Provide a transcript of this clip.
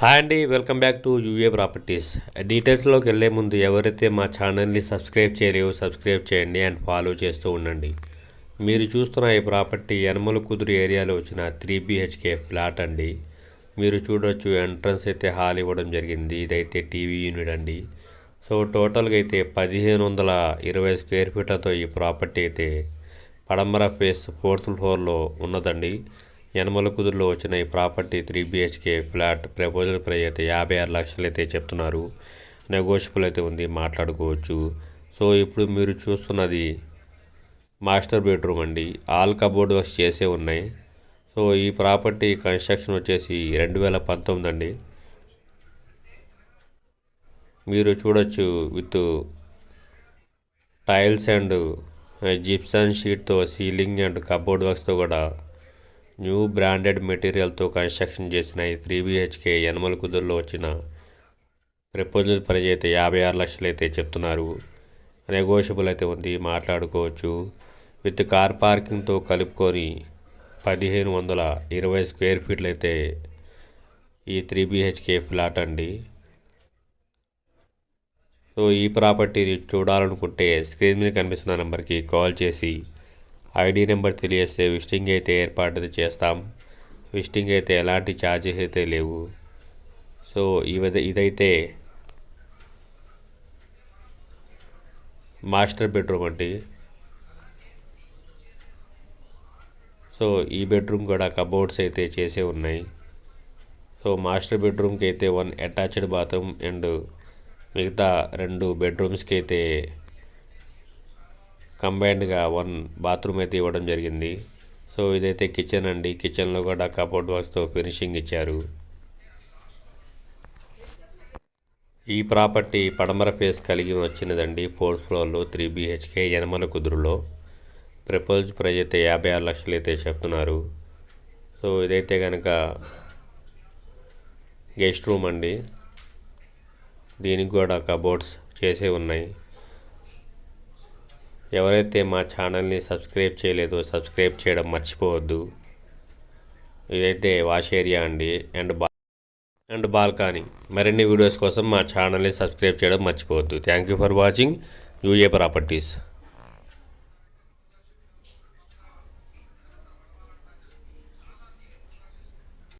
Hi అండి welcome back to UA properties డీటెయిల్స్లోకి వెళ్ళే ముందు ఎవరైతే మా ఛానల్ని సబ్స్క్రైబ్ చేయలేవో సబ్స్క్రైబ్ చేయండి అండ్ ఫాలో చేస్తూ ఉండండి. మీరు చూస్తున్న ఈ ప్రాపర్టీ యనమల కుదురు ఏరియాలో వచ్చిన త్రీ బిహెచ్కే ఫ్లాట్ అండి. మీరు చూడొచ్చు ఎంట్రన్స్ అయితే హాల్ ఇవ్వడం జరిగింది. ఇదైతే టీవీ యూనిట్ అండి. సో టోటల్గా అయితే పదిహేను వందల ఇరవై స్క్వేర్ ఫీట్లతో ఈ ప్రాపర్టీ అయితే పడమర ఫేస్ ఫోర్త్ ఫ్లోర్లో ఉన్నదండి. యనమల కుదురులో వచ్చిన ఈ property three BHK flat proposal price అయితే యాభై ఆరు లక్షలు అయితే చెప్తున్నారు. నెగోషియబుల్ అయితే ఉంది మాట్లాడుకోవచ్చు. సో ఇప్పుడు మీరు చూస్తున్నది మాస్టర్ బెడ్రూమ్ అండి. ఆల్ కబోర్డ్ వర్క్స్ చేసే ఉన్నాయి. సో ఈ ప్రాపర్టీ కన్స్ట్రక్షన్ వచ్చేసి రెండు వేల పంతొమ్మిది అండి. మీరు చూడొచ్చు విత్ టైల్స్ అండ్ జిప్సన్ షీట్తో సీలింగ్ అండ్ కబోర్డ్ వర్క్స్తో కూడా న్యూ బ్రాండెడ్ మెటీరియల్తో కన్స్ట్రక్షన్ చేసిన ఈ త్రీ బిహెచ్కే యనమల కుదురులో వచ్చిన ప్రపోజల్ ప్రైజ్ అయితే యాభై ఆరు లక్షలు అయితే చెప్తున్నారు. నెగోషియబుల్ అయితే ఉంది మాట్లాడుకోవచ్చు. విత్ కార్ పార్కింగ్తో కలుపుకొని పదిహేను వందల ఇరవై స్క్వేర్ ఫీట్లు అయితే ఈ త్రీ బిహెచ్కే ఫ్లాట్ అండి. సో ఈ ప్రాపర్టీని చూడాలనుకుంటే స్క్రీన్ మీద కనిపిస్తున్న నెంబర్కి కాల్ చేసి ఐడి నెంబర్ తెలియజేస్తే విజిటింగ్ అయితే ఏర్పాటు చేస్తాం. విజిటింగ్ అయితే ఎలాంటి ఛార్జెస్ అయితే లేవు. సో ఇదైతే మాస్టర్ బెడ్రూమ్ అండి. సో ఈ బెడ్రూమ్ కూడా కబోర్డ్స్ అయితే చేసే ఉన్నాయి. సో మాస్టర్ బెడ్రూమ్కి అయితే వన్ అటాచ్డ్ బాత్రూమ్ అండ్ మిగతా రెండు బెడ్రూమ్స్కి అయితే కంబైన్డ్గా వన్ బాత్రూమ్ అయితే ఇవ్వడం జరిగింది. సో ఇదైతే కిచెన్ అండి. కిచెన్లో కూడా కబోర్డ్ వర్క్స్తో ఫినిషింగ్ ఇచ్చారు. ఈ ప్రాపర్టీ పడమర ఫేస్ కలిగి వచ్చినదండి. ఫోర్త్ ఫ్లోర్లో త్రీ బిహెచ్కే యనమల కుదురులో. ప్రపోజ్ ప్రైజ్ అయితే యాభై ఆరు లక్షలు అయితే చెప్తున్నారు. సో ఇదైతే కనుక గెస్ట్ రూమ్ అండి. దీనికి కూడా కబోర్డ్స్ చేసే ఉన్నాయి. ఎవరైతే మా ఛానల్ని సబ్స్క్రైబ్ చేయలేదో సబ్స్క్రైబ్ చేయడం మర్చిపోవద్దు. ఇదైతే వాష్ ఏరియా అండి. అండ్ బా అండ్ బాల్కనీ. మరిన్ని వీడియోస్ కోసం మా ఛానల్ని సబ్స్క్రైబ్ చేయడం మర్చిపోవద్దు. Thank you for watching. UA properties.